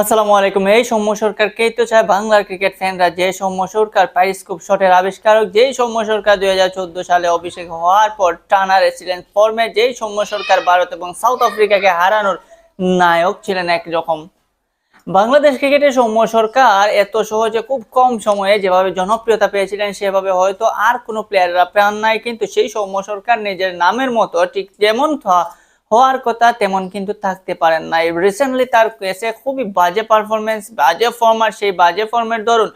আসসালামু আলাইকুম। এই সৌম্য সরকার সরকারকেই তো চায়? বাংলার ক্রিকেট ফ্যানরা যে সৌম্য সরকার প্যারিস্কোপ শটের আবিষ্কারক। যেই সৌম্য সরকার দুই সালে অভিষেক হওয়ার পর টানা রেসিডেন্ট ফর্মে যেই সৌম্য সরকার ভারত এবং সাউথ আফ্রিকাকে হারানোর নায়ক ছিলেন একরকম। বাংলাদেশ ক্রিকেটে সৌম্য সরকার এত সহজে খুব কম সময়ে যেভাবে জনপ্রিয়তা পেয়েছিলেন, সেভাবে হয়তো আর কোনো প্লেয়াররা প্রাণ নাই, কিন্তু সেই সৌম্য সরকার নিজের নামের মতো ঠিক যেমন হওয়ার কথা তেমন কিন্তু থাকতে পারেন না। রিসেন্টলি তার কেসে খুবই বাজে পারফরমেন্স বাজে ফর্ম আর সেই বাজে ফর্মের দরুন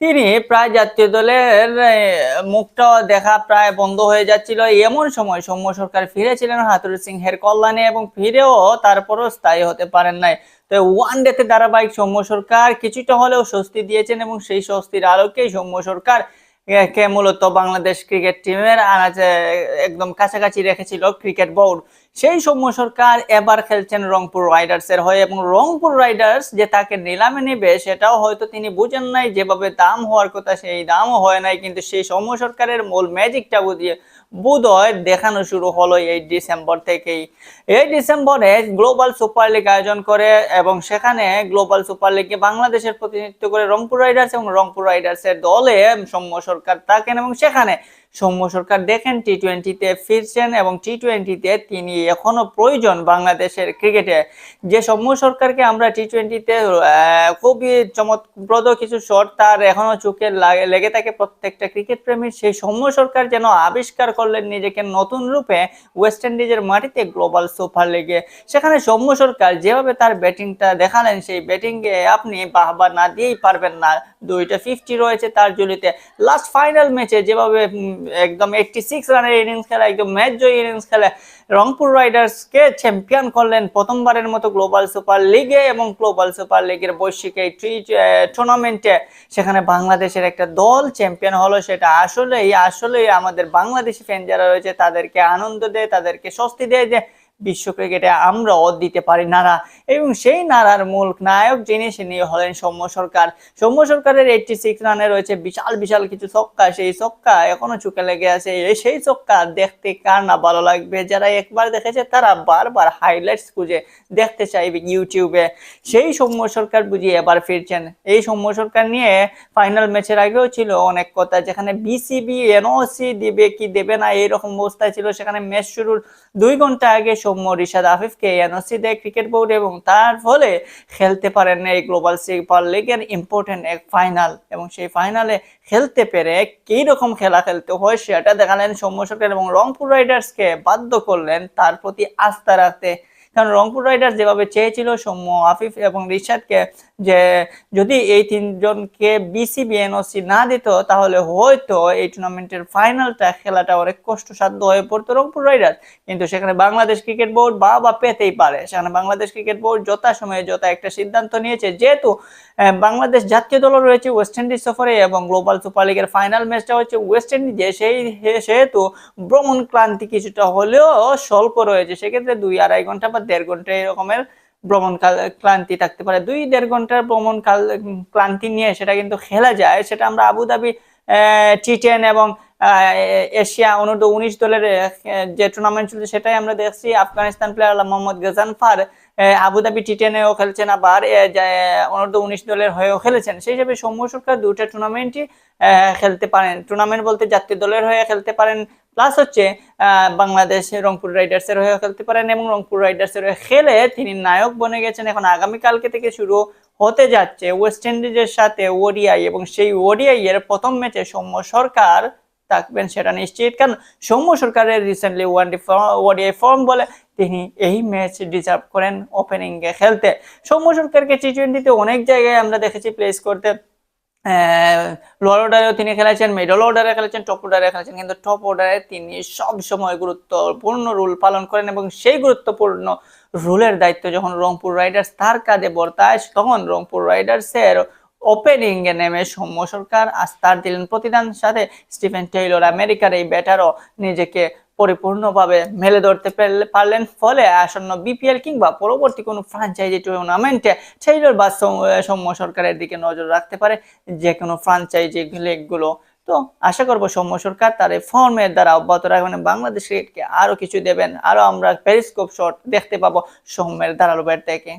তিনি প্রায় জাতীয় দলের মুখটা দেখা প্রায় বন্ধ হয়ে যাচ্ছিল। এমন সময় সৌম্য সরকার ফিরেছিলেন হাতুর সিংহের কল্যাণে এবং ফিরেও তারপরও স্থায়ী হতে পারেন নাই। তো ওয়ান ডেতে ধারাবাহিক সৌম্য সরকার কিছুটা হলেও স্বস্তি দিয়েছেন এবং সেই স্বস্তির আলোকেই সৌম্য সরকার কে মূলত বাংলাদেশ ক্রিকেট টিমের আনাজে একদম কাছাকাছি রেখেছিল ক্রিকেট বোর্ড সেই সৌম্য সরকার এবার খেলছেন রংপুর রাইডার্সের হয়ে, এবং রংপুর রাইডার্স যে তাকে নিলামে নেবে সেটাও হয়তো তিনি বুঝেন নাই। যেভাবে দাম হওয়ার কথা, সেই দামও হয় নাই, কিন্তু সেই সৌম্য সরকারের মূল ম্যাজিকটা বুঝিয়ে বোধহয় দেখানো শুরু হলো এই ডিসেম্বর থেকেই। এই ডিসেম্বরে গ্লোবাল সুপার লিগ আয়োজন করে এবং সেখানে গ্লোবাল সুপার লিগে বাংলাদেশের প্রতিনিধিত্ব করে রংপুর রাইডার্স এবং রংপুর রাইডার্সের দলে সৌম্য সরকার থাকেন এবং সেখানে সৌম্য সরকার দেখেন টি টোয়েন্টিতে ফিরছেন এবং টি টোয়েন্টিতে তিনি এখনও প্রয়োজন বাংলাদেশের ক্রিকেটে। যে সৌম্য সরকারকে আমরা টি টোয়েন্টিতে খুবই চমৎপ্রদ কিছু শট তার এখনও চোখে লাগে- থাকে প্রত্যেকটা ক্রিকেট প্রেমীর, সেই সৌম্য সরকার যেন আবিষ্কার করলেন নিজেকে নতুন রূপে ওয়েস্ট ইন্ডিজের মাটিতে গ্লোবাল সুপার লিগে সেখানে সৌম্য সরকার যেভাবে তার ব্যাটিংটা দেখালেন, সেই ব্যাটিংয়ে আপনি বাহবা না দিয়েই পারবেন না। দুইটা ফিফটি রয়েছে তার জুলিতে লাস্ট ফাইনাল ম্যাচে যেভাবে একদম এইটটি সিক্স রানের ইনিংস খেলা, একদম ম্যাচ জয়ী ইনিংস খেলা। রংপুর রাইডার্সকে চ্যাম্পিয়ন করলেন প্রথমবারের মতো গ্লোবাল সুপার লিগে এবং গ্লোবাল সুপার লিগের বৈশ্বিক এই টুর্নামেন্টে সেখানে বাংলাদেশের একটা দল চ্যাম্পিয়ন হলো সেটা আসলেই আসলেই আমাদের বাংলাদেশি ফ্যান যারা রয়েছে তাদেরকে আনন্দ দেয়, তাদেরকে স্বস্তি দেয় যে বিশ্ব ক্রিকেটে আমরাও দিতে পারি নারা। এবং সেই নারার মূল নায়ক যিনি তিনি হলেন সৌম্য সরকার। সৌম্য সরকারের এইটটি সিক্স রানে রয়েছে বিশাল বিশাল কিছু ছক্কা। সেই ছক্কা এখনও চুকে লেগে আছে। সেই ছক্কা দেখতে কার না ভালো লাগবে? যারা একবার দেখেছে তারা বারবার হাইলাইটস খুঁজে দেখতে চাইবে ইউটিউবে। সেই সৌম্য সরকার বুঝিয়ে এবার ফিরছেন। এই সৌম্য সরকার নিয়ে ফাইনাল ম্যাচের আগেও ছিল অনেক কথা, যেখানে বিসিবি এনওসি দিবে কি দেবে না এইরকম অবস্থায় ছিল। সেখানে ম্যাচ শুরুর দুই ঘণ্টা আগে সৌম্য, রিশাদ, আফিফকে এনওসি দেয় ক্রিকেট বোর্ড এবং তার ফলে খেলতে পারেন এই গ্লোবাল সুপার লিগের ইম্পর্টেন্ট এক ফাইনাল এবং সেই ফাইনালে খেলতে পেরে কী রকম খেলা খেলতে হয় সেটা দেখালেন সৌম্য সরকার এবং রংপুর রাইডার্সকে বাধ্য করলেন তার প্রতি আস্থা রাখতে। কারণ রংপুর রাইডার্স যেভাবে চেয়েছিল, সৌম্য আফিফ এবং রিশাদকে যে যদি এই তিনজনকে বিসিবি এনওসি না দিত, তাহলে হয়তো এই টুর্নামেন্টের ফাইনালটা খেলাটা অনেক কষ্টসাধ্য হয়ে পড়তো রংপুর রাইডার্স। কিন্তু সেখানে বাংলাদেশ ক্রিকেট বোর্ড বা বা পেতেই পারে। সেখানে বাংলাদেশ ক্রিকেট বোর্ড যথা সময়ে যথা একটা সিদ্ধান্ত নিয়েছে। যেহেতু বাংলাদেশ জাতীয় দল রয়েছে ওয়েস্ট ইন্ডিজ সফরে এবং গ্লোবাল সুপার লিগের ফাইনাল ম্যাচটা হচ্ছে ওয়েস্ট ইন্ডিজে সেই সেহেতু ভ্রমণ ক্লান্তি কিছুটা হলেও স্বল্প রয়েছে। সেক্ষেত্রে দুই আড়াই ঘণ্টা বা দেড় ঘণ্টা এরকমের ভ্রমণ কাল- ক্লান্তি থাকতে পারে। দুই দেড় ঘণ্টার ভ্রমণ কাল ক্লান্তি নিয়ে সেটা কিন্তু খেলা যায়। সেটা আমরা আবুধাবি টি টেন এবং এশিয়া অনূর্ধ্ব উনিশ দলের যে টুর্নামেন্ট চলছে সেটাই আমরা দেখছি। Afghanistan player Mohammad Ghazanfar Abu Dhabi T টেনেও খেলছেন আবার অনূর্ধ্ব উনিশ দলের হয়েও খেলেছেন। সেই হিসেবে সৌম্য সরকার দুটা টুর্নামেন্টই খেলতে পারেন। টুর্নামেন্ট বলতে জাতীয় দলের হয়ে খেলতে পারেন প্লাস হচ্ছে বাংলাদেশ রংপুর রাইডার্সের হয়ে খেলতে পারেন এবং রংপুর রাইডার্সের হয়ে খেলে তিনি নায়ক বনে গেছেন। এখন আগামীকালকে থেকে শুরু হতে যাচ্ছে ওয়েস্ট ইন্ডিজের সাথে ওডিআই এবং সেই ওডিআই এর প্রথম ম্যাচে সৌম্য সরকার থাকবেন, সেটা নিশ্চিত। কারণ সৌম্য সরকারের recently one day ODI form বলে তিনি এই ম্যাচ ডিজার্ভ করেন ওপেনিং এ খেলতে। সৌম্য সরকারকে টি টোয়েন্টিতে অনেক জায়গায় আমরা দেখেছি প্লেস করতে। লোয়ার অর্ডারেও তিনি খেলেছেন মিডল অর্ডারে খেলেছেন টপ অর্ডারে খেলেছেন। কিন্তু টপ অর্ডারে তিনি সব সময় গুরুত্বপূর্ণ রুল পালন করেন এবং সেই গুরুত্বপূর্ণ রুলের দায়িত্ব যখন রংপুর রাইডার্স তার কাঁধে বর্তায়, তখন রংপুর রাইডার্সের ওপেনিং এ নেমে সৌম্য সরকার আস্থার দিলেন প্রতিদান সাথে। স্টিফেন টেইলর আমেরিকার এই ব্যাটারও নিজেকে পরিপূর্ণভাবে মেলে ধরতে পারলেন। ফলে আসন্ন বিপিএল কিংবা পরবর্তী কোনো ফ্রাঞ্চাইজি টুর্নামেন্টে টেইলর বা সৌম্য সরকারের দিকে নজর রাখতে পারে যে কোনো ফ্রাঞ্চাইজি লিগগুলো তো আশা করব সৌম্য সরকার তার এই ফর্মের দ্বারা অব্যাহত রাখবেন। বাংলাদেশ ক্রিকেটকে আরও কিছু দেবেন। আরও আমরা পেরিস্কোপ শট দেখতে পাবো সৌম্যের ধারালো ব্যাট থেকে